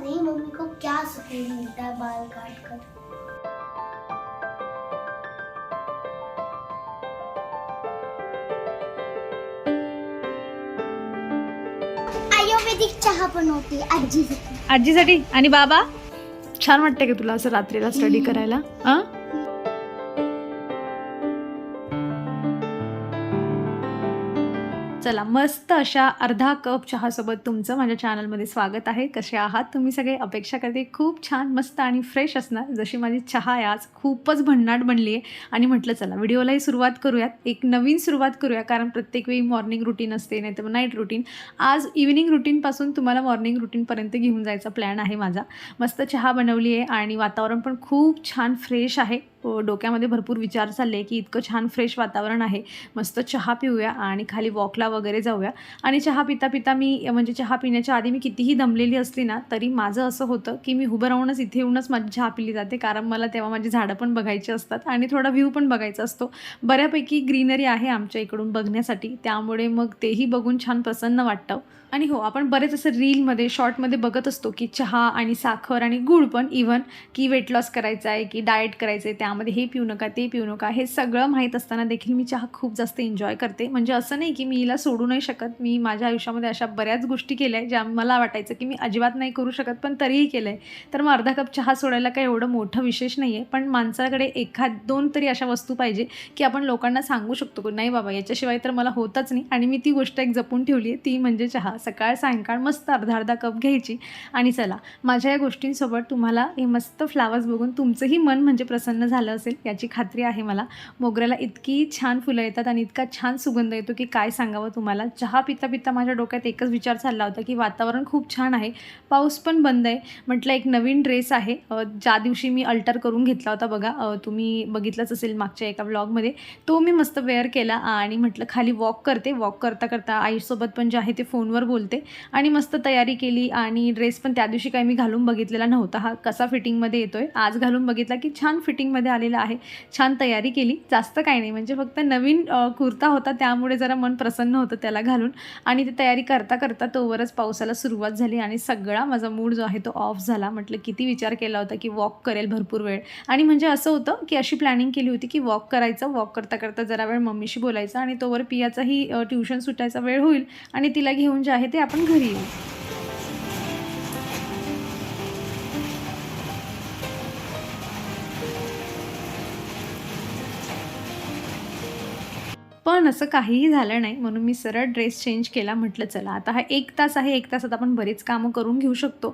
नहीं मम्मी को क्या सुकून मिलता है बाल काट कर। आयुर्वेदिक चहा बनवते आजीसाठी। आजीसाठी? आणि बाबा? छान वाटते का तुला असं रात्रीला स्टडी करायला? हा? चला मस्त अशा अर्धा कप चहासोबत तुमचं माझ्या चॅनलमध्ये स्वागत आहे. कसे आहात? तुम्ही सगळे अपेक्षा करते खूप छान मस्त आणि फ्रेश असणार. जशी माझी चहा आहे आज खूपच भन्नाट बनली आहे आणि म्हटलं चला व्हिडिओलाही सुरुवात करूयात. एक नवीन सुरुवात करूया कारण प्रत्येक वेळी मॉर्निंग रुटीन असते नाही तर नाईट रुटीन आज इव्हिनिंग रुटीनपासून तुम्हाला मॉर्निंग रुटीनपर्यंत घेऊन जायचा प्लॅन आहे माझा. मस्त चहा बनवली आहे आणि वातावरण पण खूप छान फ्रेश आहे. डोक्यामध्ये भरपूर विचार चालले की इतकं छान फ्रेश वातावरण आहे. मस्त चहा पिऊया आणि खाली वॉकला वगैरे जाऊया. आणि चहा पिता पिता मी म्हणजे चहा पिण्याच्या आधी मी कितीही दमलेली असली ना तरी माझं असं होतं की मी उभं राहूनच इथे येऊनच माझी चहा पिली जाते. कारण मला तेव्हा माझी झाडं पण बघायची असतात आणि थोडा व्ह्यू पण बघायचा असतो. बऱ्यापैकी ग्रीनरी आहे आमच्या इकडून बघण्यासाठी. त्यामुळे मग तेही बघून छान प्रसन्न वाटतं. आणि हो आपण बरेच असं रीलमध्ये शॉर्टमध्ये बघत असतो की चहा आणि साखर आणि गूळ पण इव्हन की वेट लॉस करायचं आहे की डाएट करायचं आहे त्यामध्ये हे पिऊ नका ते पिऊ नका हे सगळं माहीत असताना देखील मी चहा खूप जास्त एन्जॉय करते. म्हणजे असं नाही की मी हिला सोडू नाही शकत. मी माझ्या आयुष्यामध्ये अशा बऱ्याच गोष्टी केल्या ज्या मला वाटायचं की मी अजिबात नाही करू शकत पण तरीही केलं आहे तर मग अर्धा कप चहा सोडायला काही एवढं मोठं विशेष नाही आहे पण माणसाकडे एखाद दोन तरी अशा वस्तू पाहिजे की आपण लोकांना सांगू शकतो की नाही बाबा याच्याशिवाय तर मला होतच नाही. आणि मी ती गोष्ट एक जपून ठेवली आहे ती म्हणजे चहा. सकाळ सायंकाळ मस्त अर्धा अर्धा कप घ्यायची. आणि चला माझ्या या गोष्टींसोबत तुम्हाला हे मस्त फ्लावर्स बघून तुमचंही मन म्हणजे प्रसन्न झालं असेल याची खात्री आहे मला. मोगऱ्याला इतकी छान फुलं येतात आणि इतका छान सुगंध येतो की काय सांगावं तुम्हाला. चहा पिता पिता माझ्या डोक्यात एकच विचार चालला होता की वातावरण खूप छान आहे पाऊस पण बंद आहे. म्हटलं एक नवीन ड्रेस आहे. ज्या दिवशी मी अल्टर करून घेतला होता बघा तुम्ही बघितलंच असेल मागच्या एका ब्लॉगमध्ये तो मी मस्त वेअर केला आणि म्हटलं खाली वॉक करते. वॉक करता करता आईसोबत पण जे आहे ते फोनवर बोलते. आणि मस्त तयारी केली आणि ड्रेस पण त्या दिवशी काही मी घालून बघितलेला नव्हता हा. कसा फिटिंगमध्ये येतोय? आज घालून बघितला की छान फिटिंगमध्ये आलेला आहे. छान तयारी केली. जास्त काही नाही. म्हणजे फक्त नवीन कुर्ता होता त्यामुळे जरा मन प्रसन्न होतं त्याला घालून. आणि ती तयारी करता करता तोवरच पावसाला सुरुवात झाली आणि सगळा माझा मूड जो आहे तो ऑफ झाला. म्हटलं किती विचार केला होता की वॉक करेल भरपूर वेळ. आणि म्हणजे असं होतं की अशी प्लॅनिंग केली होती की वॉक करायचं. वॉक करता करता जरा वेळ मम्मीशी बोलायचं आणि तोवर पियाचाही ट्युशन सुटायचा वेळ होईल आणि तिला घेऊन जे आहे ते आपण घरी येऊ. पण असं काहीही झालं नाही म्हणून मी सरळ ड्रेस चेंज केला म्हटलं चला आता हा एक तास आहे एक तासात आपण बरीच कामं करून घेऊ शकतो.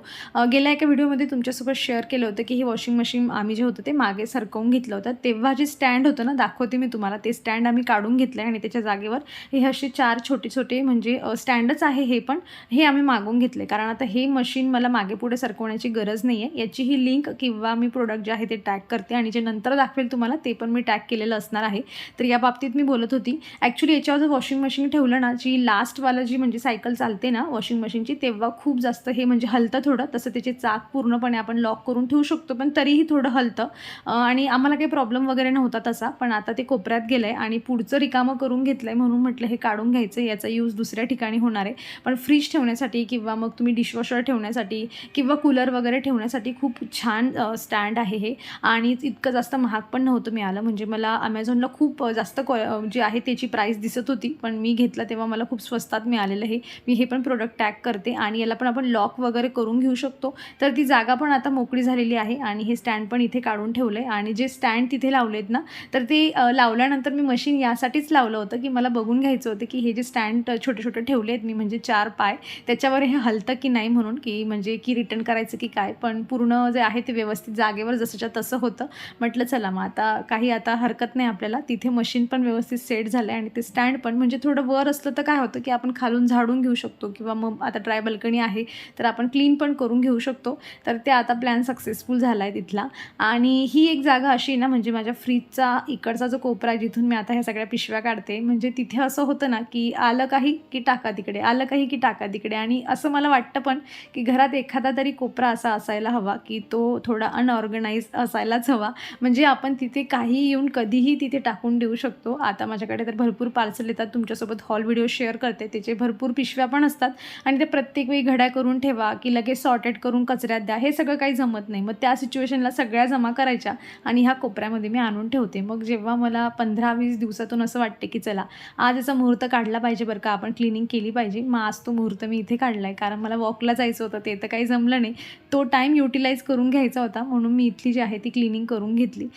गेल्या एका व्हिडिओमध्ये तुमच्यासोबत शेअर केलं होतं की हे वॉशिंग मशीन आम्ही जे होतं ते मागे सरकवून घेतलं होतं. तेव्हा जे स्टँड होतं ना दाखवते मी तुम्हाला ते स्टँड आम्ही काढून घेतलं आहे आणि त्याच्या जागेवर हे असे चार छोटे छोटे म्हणजे स्टँडच आहे हे पण हे आम्ही मागवून घेतले कारण आता हे मशीन मला मागे पुढे सरकवण्याची गरज नाही आहे याची ही लिंक किंवा मी प्रोडक्ट जे आहे ते टॅग करते आणि जे नंतर दाखवेल तुम्हाला ते पण मी टॅग केलेलं असणार आहे. तर या बाबतीत मी बोलत होती ॲक्च्युली याच्यावर जर वॉशिंग मशीन ठेवलं ना जी लास्टवालं जी म्हणजे सायकल चालते ना वॉशिंग मशीनची तेव्हा खूप जास्त हे म्हणजे हलतं थोडं. तसं त्याचे चाक पूर्णपणे आपण लॉक करून ठेवू शकतो पण तरीही थोडं हलतं. आणि आम्हाला काही प्रॉब्लेम वगैरे नव्हता तसा पण आता ते कोपऱ्यात गेलं आहे आणि पुढचं रिकामं करून घेतलं आहे म्हणून म्हटलं हे काढून घ्यायचं याचा यूज दुसऱ्या ठिकाणी होणार आहे. पण फ्रीज ठेवण्यासाठी किंवा मग तुम्ही डिशवॉशर ठेवण्यासाठी किंवा कूलर वगैरे ठेवण्यासाठी खूप छान स्टँड आहे हे. आणि इतकं जास्त महाग पण नव्हतं मिळालं. म्हणजे मला अमेझॉनला खूप जास्त क्वा जे आहे ते याची प्राईस दिसत होती पण मी घेतलं तेव्हा मला खूप स्वस्तात मिळालेलं आहे. मी हे पण प्रोडक्ट टॅग करते आणि याला पण आपण लॉक वगैरे करून घेऊ शकतो. तर ती जागा पण आता मोकळी झालेली आहे आणि हे स्टँड पण इथे काढून ठेवलं आहे आणि जे स्टँड तिथे लावलेत ना तर ते लावल्यानंतर मी मशीन यासाठीच लावलं होतं की मला बघून घ्यायचं होतं की हे जे स्टँड छोटे छोटे ठेवले आहेत मी म्हणजे चार पाय त्याच्यावर हे हलतं की नाही म्हणून की म्हणजे की रिटर्न करायचं की काय. पण पूर्ण जे आहे ते व्यवस्थित जागेवर जसंच्या तसं होतं. म्हटलं चला मग आता काही आता हरकत नाही आपल्याला. तिथे मशीन पण व्यवस्थित सेट झालं आहे आणि ते स्टँड पण म्हणजे थोडं वर असलं तर काय होतं की आपण खालून झाडून घेऊ शकतो किंवा मग आता ड्राय बल्कनी आहे तर आपण क्लीन पण करून घेऊ शकतो. तर ते आता प्लॅन सक्सेसफुल झाला आहे तिथला. आणि ही एक जागा अशी ना म्हणजे माझ्या फ्रीजचा इकडचा जो कोपरा आहे जिथून मी आता ह्या सगळ्या पिशव्या काढते म्हणजे तिथे असं होतं ना की आलं काही की टाका तिकडे आलं काही की टाका तिकडे. आणि असं मला वाटतं पण की घरात एखादा तरी कोपरा असा असायला हवा की तो थोडा अनऑर्गनाईज असायलाच हवा. म्हणजे आपण तिथे काही येऊन कधीही तिथे टाकून देऊ शकतो. आता माझ्याकडे तर भरपूर पार्सल येतात. तुमच्यासोबत हॉल व्हिडिओ शेअर करते. त्याचे भरपूर पिशव्या पण असतात. आणि ते प्रत्येक वेळी घड्या करून ठेवा की लगेच सॉर्टेड करून कचऱ्यात द्या. हे सगळं काही जमत नाही. मग त्या सिच्युएशनला सगळ्या जमा करायच्या आणि ह्या कोपऱ्यामध्ये मी आणून ठेवते. मग जेव्हा मला पंधरा वीस दिवसातून असं वाटते की चला आज याचा मुहूर्त काढला पाहिजे बरं का आपण क्लिनिंग केली पाहिजे. मग आज तो मुहूर्त मी इथे काढला आहे कारण मला वॉकला जायचं होतं. ते तर काही जमलं नाही. तो टाईम युटिलाइज करून घ्यायचा होता. म्हणून मी इथली जी आहे ती क्लिनिंग करून घेतली.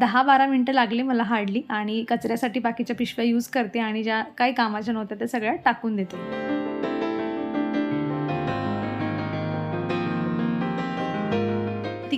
दहा बारा मिनटं लागले मला हार्डली आणि कचऱ्यासाठी बाकीच्या पिशव्या यूज करते आणि ज्या काही कामाच्या नव्हत्या त्या सगळ्या टाकून देते.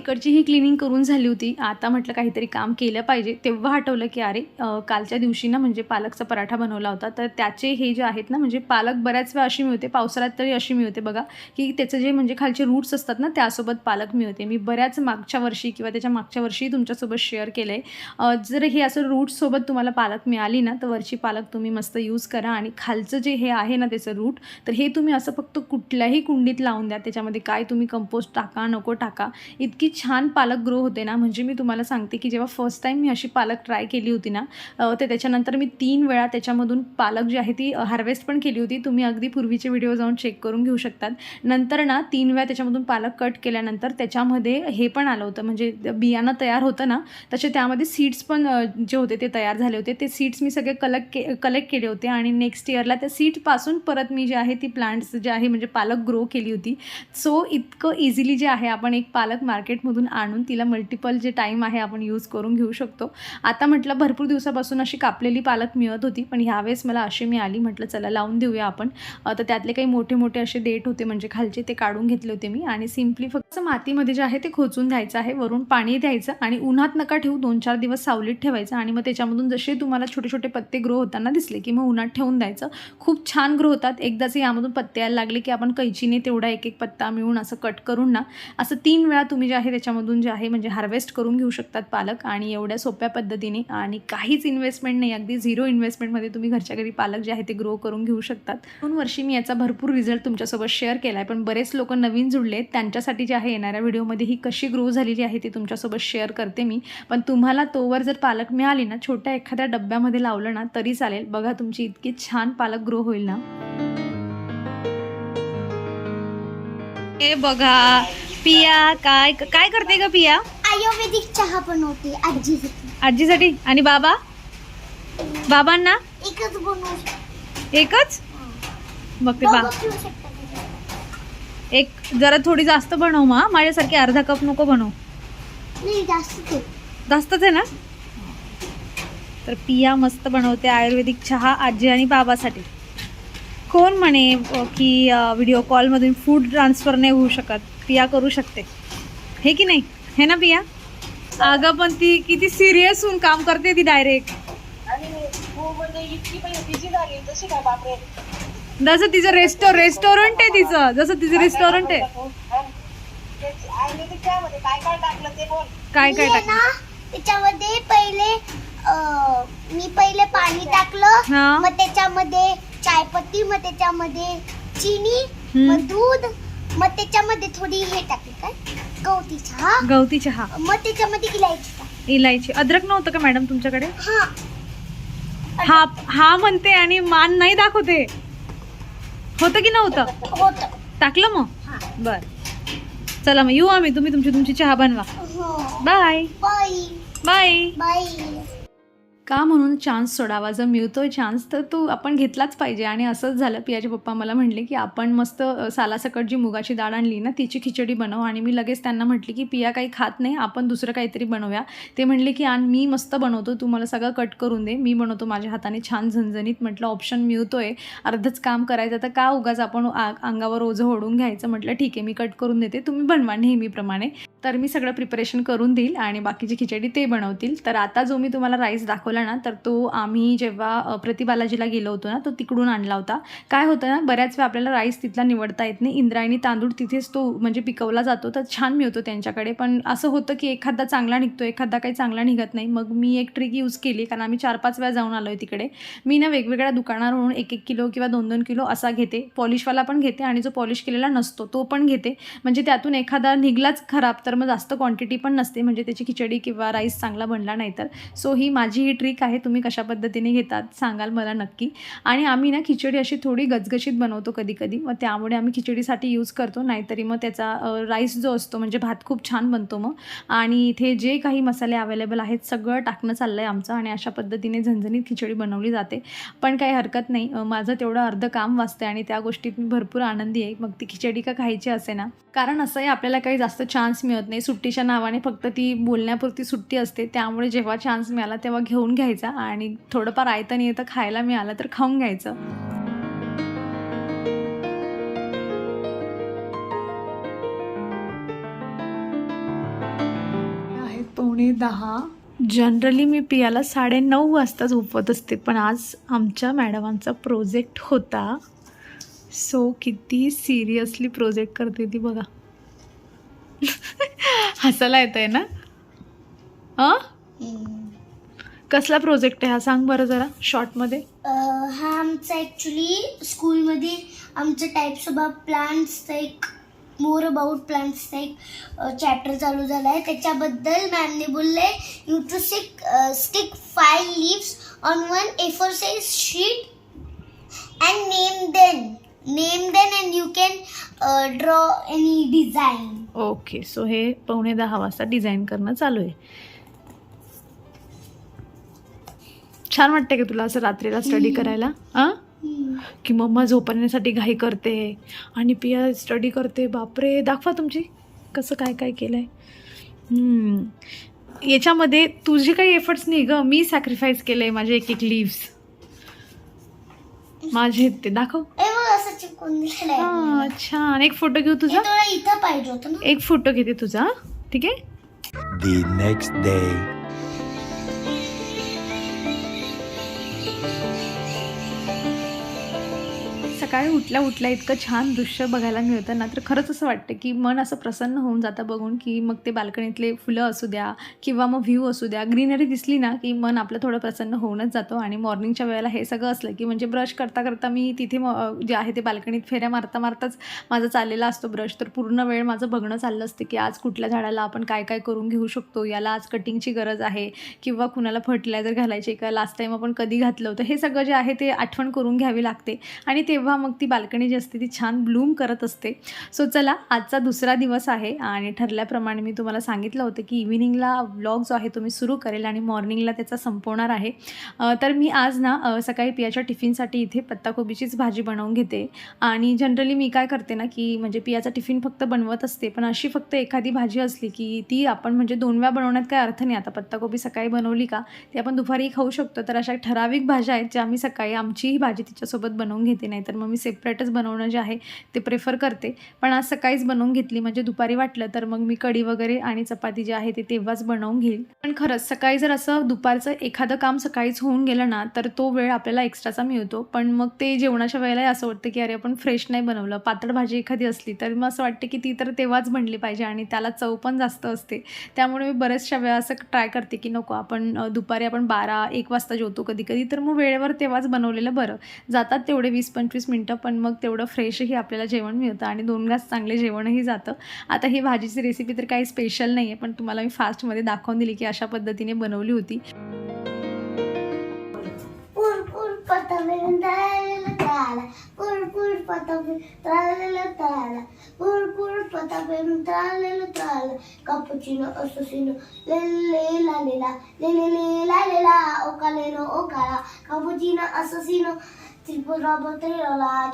इकडची ही क्लिनिंग करून झाली होती. आता म्हटलं काहीतरी काम केलं पाहिजे. तेव्हा आठवलं की अरे कालच्या दिवशी ना म्हणजे पालकचा पराठा बनवला होता. तर त्याचे हे जे आहेत ना म्हणजे पालक बऱ्याच वेळा अशी मिळते पावसाळ्यात तरी अशी मिळते बघा की त्याचं जे म्हणजे खालचे रूट्स असतात ना त्यासोबत पालक मिळते. मी बऱ्याच मागच्या वर्षी किंवा त्याच्या मागच्या वर्षी तुमच्यासोबत शेअर केलं आहे जर हे असं रूट्ससोबत तुम्हाला पालक मिळाली ना तर वरची पालक तुम्ही मस्त यूज करा आणि खालचं जे हे आहे ना त्याचं रूट तर हे तुम्ही असं फक्त कुठल्याही कुंडीत लावून द्या. त्याच्यामध्ये काय तुम्ही कंपोस्ट टाका नको टाका. इतकी छान पालक ग्रो होते ना म्हणजे मी तुम्हाला सांगते की जेव्हा फर्स्ट टाईम मी अशी पालक ट्राय केली होती ना ते तर त्याच्यानंतर मी तीन वेळा त्याच्यामधून पालक जी आहे ती हार्वेस्ट पण केली होती. तुम्ही अगदी पूर्वीचे व्हिडिओ जाऊन चेक करून घेऊ शकतात. नंतर ना तीन वेळा त्याच्यामधून पालक कट केल्यानंतर त्याच्यामध्ये हे पण आलं होतं. म्हणजे बियाणं तयार होतं ना तसे त्यामध्ये सीड्स पण जे होते ते तयार झाले होते. ते सीड्स मी सगळे कलेक्ट के कलेक्ट केले होते आणि नेक्स्ट इयरला त्या सीडपासून परत मी जे आहे ती प्लांट्स जे आहे म्हणजे पालक ग्रो केली होती. सो इतकं इझिली जे आहे आपण एक पालक मार्केट मार्केटमधून आणून तिला मल्टिपल जे टाईम आहे आपण यूज करून घेऊ शकतो. आता म्हटलं भरपूर दिवसापासून अशी कापलेली पालक मिळत होती पण ह्यावेळेस मला अशी मिळाली. म्हटलं चला लावून देऊया आपण. तर त्यातले काही मोठे मोठे असे देठ होते म्हणजे खालचे ते काढून घेतले होते मी. आणि सिम्पली फक्त मातीमध्ये जे आहे ते खोचून द्यायचं आहे. वरून पाणी द्यायचं आणि उन्हात नका ठेवू. दोन चार दिवस सावलीत ठेवायचं. आणि मग त्याच्यामधून जसे तुम्हाला छोटे छोटे पत्ते ग्रो होताना दिसले की मग उन्हात ठेवून द्यायचं. खूप छान ग्रो होतात. एकदाच यामधून पत्ते यायला लागले की आपण कैचीने तेवढा एक एक पत्ता मिळून असं कट करून ना असं तीन वेळा तुम्ही जे आहे त्याच्यामधून जे आहे म्हणजे हार्वेस्ट करून घेऊ शकतात पालक आणि एवढ्या सोप्या पद्धतीने आणि काहीच इन्व्हेस्टमेंट नाही. अगदी झिरो इन्व्हेस्टमेंटमध्ये तुम्ही घरच्या घरी पालक जे आहे ते ग्रो करून घेऊ शकतात. दोन वर्षी मी याचा भरपूर रिझल्ट तुमच्यासोबत शेअर केला आहे पण बरेच लोक नवीन जुळले आहेत. त्यांच्यासाठी जे आहे येणाऱ्या व्हिडिओमध्ये ही कशी ग्रो झालेली आहे ती तुमच्यासोबत शेअर करते मी. पण तुम्हाला तोवर जर पालक मिळाली ना छोट्या एखाद्या डब्यामध्ये लावलं ना तरी चालेल. बघा तुमची इतकी छान पालक ग्रो होईल ना. हे बघा पिया काय काय करते ग पिया? आयुर्वेदिक चहा बनवते आजीसाठी. आजीसाठी? आणि बाबा? बाबांना? एकच बनवू शकते एकच? बा दोघं पिऊ शकतात त्याच्यात. एक जरा थोडी जास्त बनव मा. माझ्यासारखी अर्धा कप नको बनव. नाही जास्त ते जास्तच आहे ना? तर पिया मस्त बनवते आयुर्वेदिक चहा आजी आणि बाबासाठी. कोण म्हणे अ, की व्हिडिओ कॉलमधून फूड ट्रान्सफर नाही होऊ शकत? पिया करू शकते. हे की नाही? हे ना पिया अगं पण ती किती सिरियस होऊन काम करते ती डायरेक्ट आणि हो म्हणजे जसं तिचं रेस्टो रेस्टॉरंट आहे तिचं. जसं तिचं रेस्टॉरंट आहे. काय काय टाकलं त्याच्यामध्ये पहिले अं, मी पहिले पाणी टाकलं. हा. मग त्याच्यामध्ये चायपत्ती मग त्याच्यामध्ये चिनी. मग दूध मग त्याच्यामध्ये थोडी हे टाकली काय? गवती चहा. गवती चहा. मग त्याच्यामध्ये इलायची. इलायची. अद्रक नव्हतं का मॅडम तुमच्याकडे? हा. हा हा म्हणते आणि मान नाही दाखवते. होतं की नव्हतं? होत. टाकलं मग? हा. बर. चला मग येऊ आम्ही. तुम्ही तुमची तुमची चहा बनवा. हो. बाय बाई बाय बाई का म्हणून चान्स सोडावा? जर मिळतोय चान्स तर तो आपण घेतलाच पाहिजे. आणि असंच झालं पियाचे पप्पा मला म्हटले की आपण मस्त सालासकट जी मुगाची डाळ आणली ना तिची खिचडी बनव. आणि मी लगेच त्यांना म्हटले की पिया काही खात नाही आपण दुसरं काहीतरी बनवूया. ते म्हणले की आण मी मस्त बनवतो तू मला सगळं कट करून दे. मी बनवतो माझ्या हाताने छान झणझणीत. म्हटलं ऑप्शन मिळतो आहे अर्धच काम करायचं तर का उगाच आपण अंगावर ओझं ओढून घ्यायचं? म्हटलं ठीक आहे मी कट करून देते. तुम्ही बनवा नेहमीप्रमाणे. तर मी सगळं प्रिपरेशन करून देईल आणि बाकीची खिचडी ते बनवतील. तर आता जो मी तुम्हाला राईस दाखवला ना तर तो आम्ही जेव्हा प्रतिबालाजीला गेलो होतो ना तो तिकडून आणला होता. काय होतं ना बऱ्याच वेळा आपल्याला राईस तिथला निवडता येत नाही. इंद्रायणी तांदूळ तिथेच तो म्हणजे पिकवला जातो. तर छान मिळतो त्यांच्याकडे. पण असं होतं की एखादा चांगला निघतो एखादा काही चांगला निघत नाही. मग मी एक ट्रिक यूज केली कारण आम्ही चार पाच वेळा जाऊन आलो आहे तिकडे. मी ना वेगवेगळ्या दुकानावरून एक एक किलो किंवा दोन दोन किलो असा घेते. पॉलिशवाला पण घेते आणि जो पॉलिश केलेला नसतो तो पण घेते. म्हणजे त्यातून एखादा निघलाच खराब तर तर मग जास्त क्वांटिटी पण नसते म्हणजे त्याची खिचडी किंवा राईस चांगला बनला नाही तर. सो ही माझी ही ट्रिक आहे तुम्ही कशा पद्धतीने घेतात सांगाल मला नक्की. आणि आम्ही ना खिचडी अशी थोडी गजगशीत बनवतो कधी कधी मग त्यामुळे आम्ही खिचडीसाठी यूज करतो नाहीतरी मग त्याचा राईस जो असतो म्हणजे भात खूप छान बनतो मग. आणि इथे जे काही मसाले अवेलेबल आहेत सगळं टाकणं चाललं आहे आमचं आणि अशा पद्धतीने झणझणीत खिचडी बनवली जाते. पण काही हरकत नाही माझं तेवढं अर्ध काम वाचतं आणि त्या गोष्टीत मी भरपूर आनंदी आहे. मग ती खिचडी का खायची असे ना कारण असंही आपल्याला काही जास्त चान्स मिळत नाही. सुट्टीच्या नावाने फक्त ती बोलण्यापुरती सुट्टी असते. त्यामुळे जेव्हा चान्स मिळाला तेव्हा घेऊन घ्यायचा आणि थोडंफार आयतं नाही येतं खायला मिळालं तर खाऊन घ्यायचं. पावणे दहा. जनरली मी पियाला साडेनऊ वाजता झोपत असते पण आज आमच्या मॅडमांचा प्रोजेक्ट होता. सो किती सिरियसली प्रोजेक्ट करते ती बघा. हसायला येत आहे ना? अ कसला प्रोजेक्ट आहे हा? सांग बरं जरा शॉर्टमध्ये. हा आमचा ॲक्च्युली स्कूलमध्ये आमचं टाईप्स ऑफ प्लांट्सचा एक मोर अबाउट प्लांट्सचा एक चॅप्टर चालू झाला आहे त्याच्याबद्दल मॅमने बोलले you to stick stick five leaves on one A four size sheet and name then name then and you can draw any design okay so हे पावणे दहा वाजता डिझाईन करणं चालू आहे. छान वाटते का तुला असं रात्रीला स्टडी करायला? हां की मम्मा झोपण्यासाठी घाई करते आणि पिया स्टडी करते. बापरे दाखवा तुमची कसं काय काय केलं आहे याच्यामध्ये तुझे काही एफर्ट्स नाही ग. मी सॅक्रिफाईस केलं आहे माझे एक एक लिव्स माझे आहेत ते दाखव ए मग असं चिपकून दिलेलं हां आहे छान एक फोटो घेऊ हे तुझा तुला इथं पाहिजे होतं ना एक फोटो घेते तुझा हं? ठीक आहे सकाळी उठल्या उठल्या इतकं छान दृश्य बघायला मिळतं ना तर खरंच असं वाटतं की मन असं प्रसन्न होऊन जातं बघून की मग ते बाल्कनीतले फुलं असू द्या किंवा मग व्ह्यू असू द्या ग्रीनरी दिसली ना की मन आपलं थोडं प्रसन्न होऊनच जातो आणि मॉर्निंगच्या वेळेला हे सगळं असलं की म्हणजे ब्रश करता करता मी तिथे म- जे आहे ते बाल्कनीत फेऱ्या मारता मारताच माझा चाललेला असतो ब्रश. तर पूर्ण वेळ माझं बघणं चाललं असतं की आज कुठल्या झाडाला आपण काय काय करून घेऊ शकतो याला आज कटिंगची गरज आहे किंवा कुणाला फर्टिलायझर घालायचे का लास्ट टाईम आपण कधी घातलं होतं हे सगळं जे आहे ते आठवण करून घ्यावी लागते. आणि तेव्हा मग ती बाल्कनी जी असते ती छान ब्लूम करत असते. सो चला आजचा दुसरा दिवस आहे आणि ठरल्याप्रमाणे मी तुम्हाला सांगितलं होतं की इव्हिनिंगला व्लॉग जो आहे तो मी सुरू करेल आणि मॉर्निंगला त्याचा संपवणार आहे. तर मी आज ना सकाळी पियाच्या टिफिनसाठी इथे पत्ताकोबीचीच भाजी बनवून घेते. आणि जनरली मी काय करते ना की म्हणजे पियाचा टिफिन फक्त बनवत असते पण अशी फक्त एखादी भाजी असली की ती आपण म्हणजे दोन वेळा बनवण्यात काय अर्थ नाही. आता पत्ताकोबी सकाळी बनवली का ती आपण दुपारी खाऊ शकतो. तर अशा ठराविक भाज्या आहेत ज्या आम्ही सकाळी आमचीही भाजी तिच्यासोबत बनवून घेते नाही तर मग मी सेपरेटच बनवणं जे आहे ते प्रेफर करते. पण आज सकाळीच बनवून घेतली म्हणजे दुपारी वाटलं तर मग मी कढी वगैरे आणि चपाती जी आहे ते तेव्हाच बनवून घेईल. पण खरंच सकाळी जर असं दुपारचं एखादं काम सकाळीच होऊन गेलं ना तर तो वेळ आपल्याला एक्स्ट्राचा मिळतो. पण मग ते जेवणाच्या वेळेला असं वाटतं की अरे आपण फ्रेश नाही बनवलं. पातळ भाजी एखादी असली तर मग असं वाटतं की ती तर तेव्हाच बनली पाहिजे आणि त्याला चव पण जास्त असते. त्यामुळे मी बऱ्याचशा वेळा असं ट्राय करते की नको आपण दुपारी आपण बारा एक वाजता जेवतो कधी कधी तर मग वेळेवर तेव्हाच बनवलेलं बरं. जातात तेवढे वीस पंचवीस मिनटं. मिनटं पण मग तेवढं फ्रेशही आपल्याला जेवण मिळतं आणि दोन घास चांगले जेवणही जातं. आता ही भाजीची रेसिपी तर काही स्पेशल नाही आहे पण तुम्हाला मी फास्टमध्ये दाखवून दिली की अशा पद्धतीने बनवली होती. कपुचिनो असिनो लेला लेला लेला ओकालेनो ओकाला कपुचिनो असिनो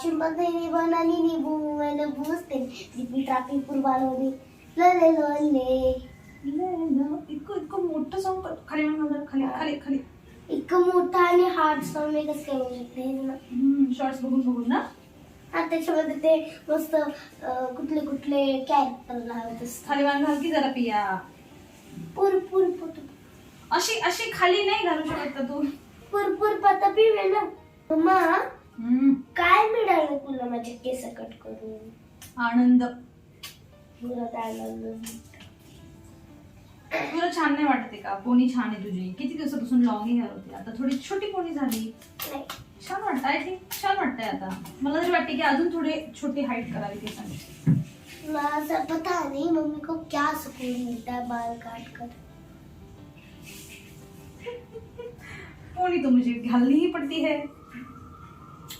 Cimbadini bananini buene buste. Zipi trapi purbaloni. Le le lo le. इतकं इतकं मोठं सॉंग खाली खाली खाली खाली. इतकं मोठा आणि हार्ड सॉन्ग मी कसं शकते शॉर्ट्स बघून बघून ना. हा त्याच्यामध्ये ते मस्त कुठले कुठले कॅरेक्टर लावत खाली मान घाल की जरा पिया. पुर पुर पुर. अशी अशी खाली नाही घालू शकत तू? पुर पुर पता पिवे ना. मम्मा काय मिळालं तुला माझे केस कट करून? आनंद. तुला काय लागलं तुला छान नाही वाटते का? पोनी छान आहे तुझी. किती दिवसापासून लॉंग हेअर होती? आता थोडी छोटी पोनी झाली. नाही. छान वाटत आय थिंक छान वाटतंय आता. मला तरी वाटते की अजून थोडे छोटी हाईट करावी केसांची. सर पता नहीं मम्मी को क्या सुकून मिलता है बाल काट कर. पोनी तो मुझे घालनी ही पड़ती है.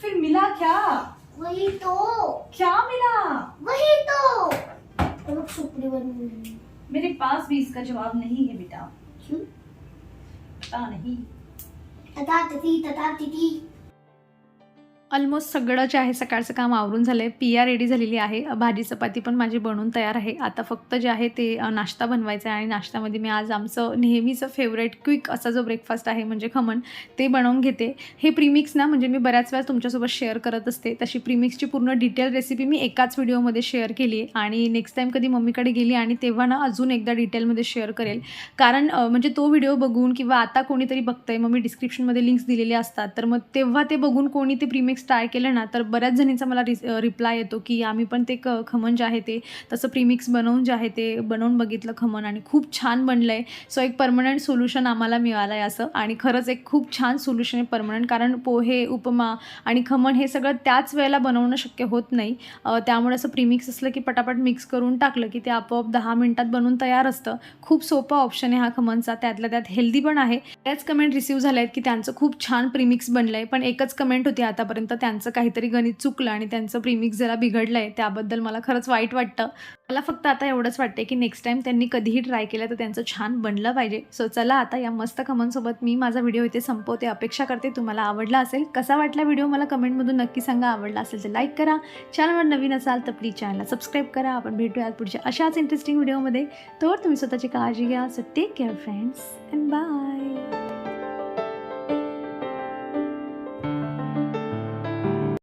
फिर मिला क्या? वही तो। क्या मिला? वही तो। लोग सुपड़ी बन मेरे पास भी इसका जवाब नहीं है बेटा। क्यों? पता नहीं। तथा तिथि तथा तिथि ऑलमोस्ट सगळं जे आहे सकाळचं काम आवरून झालं आहे पिया रेडी झालेली आहे. भाजी चपाती पण माझी बनवून तयार आहे. आता फक्त जे आहे ते नाश्ता बनवायचा आहे आणि नाश्त्यामध्ये मी आज आमचं नेहमीचं फेवरेट क्विक असा जो ब्रेकफास्ट आहे म्हणजे खमण ते बनवून घेते. हे प्रीमिक्स ना म्हणजे मी बऱ्याच वेळा तुमच्यासोबत शेअर करत असते. तशी प्रीमिक्सची पूर्ण डिटेल रेसिपी मी एकाच व्हिडिओमध्ये शेअर केली आहे. आणि नेक्स्ट टाईम कधी मम्मीकडे गेली आणि तेव्हा ना अजून एकदा डिटेलमध्ये शेअर करेल. कारण म्हणजे तो व्हिडिओ बघून किंवा आता कोणीतरी बघतंय मग मी डिस्क्रिप्शनमध्ये लिंक्स दिलेले असतात. तर मग तेव्हा ते बघून कोणी ते प्रीमिक्स ट्राय केलं ना तर बऱ्याच जणींचा मला रिस रिप्लाय येतो की आम्ही पण ते क खमण जे आहे ते तसं प्रीमिक्स बनवून जे आहे ते बनवून बघितलं खमण आणि खूप छान बनलं आहे सो एक परमनंट सोल्युशन आम्हाला मिळालं आहे असं. आणि खरंच एक खूप छान सोल्युशन आहे परमनंट कारण पोहे उपमा आणि खमण हे सगळं त्याच वेळेला बनवणं शक्य होत नाही. त्यामुळे असं प्रीमिक्स असलं की पटापट मिक्स करून टाकलं की ते आपोआप दहा मिनटात बनवून तयार असतं. खूप सोपा ऑप्शन आहे हा खमणचा. त्यातल्या त्यात हेल्दी पण आहे. त्याच कमेंट रिसिव्ह झाल्या आहेत की त्यांचं खूप छान प्रीमिक्स बनलं आहे पण एकच कमेंट होती आतापर्यंत. त्यांचं काहीतरी गणित चुकलं आणि त्यांचं प्रीमिक्स जरा बिघडलं आहे त्याबद्दल मला खरंच वाईट वाटतं. मला फक्त आता एवढंच वाटते की नेक्स्ट टाईम त्यांनी कधीही ट्राय केलं तर त्यांचं छान बनलं पाहिजे. सो चला आता या मस्त खमनसोबत मी माझा व्हिडिओ इथे संपवते अपेक्षा करते तुम्हाला आवडला असेल. कसा वाटला व्हिडिओ मला कमेंटमधून नक्की सांगा. आवडला असेल तर लाईक करा. चॅनलवर नवीन असाल तर प्लीज चॅनलला सबस्क्राईब करा. आपण भेटूयात पुढच्या अशाच इंटरेस्टिंग व्हिडिओमध्ये तर तुम्ही स्वतःची काळजी घ्या. So take care friends and bye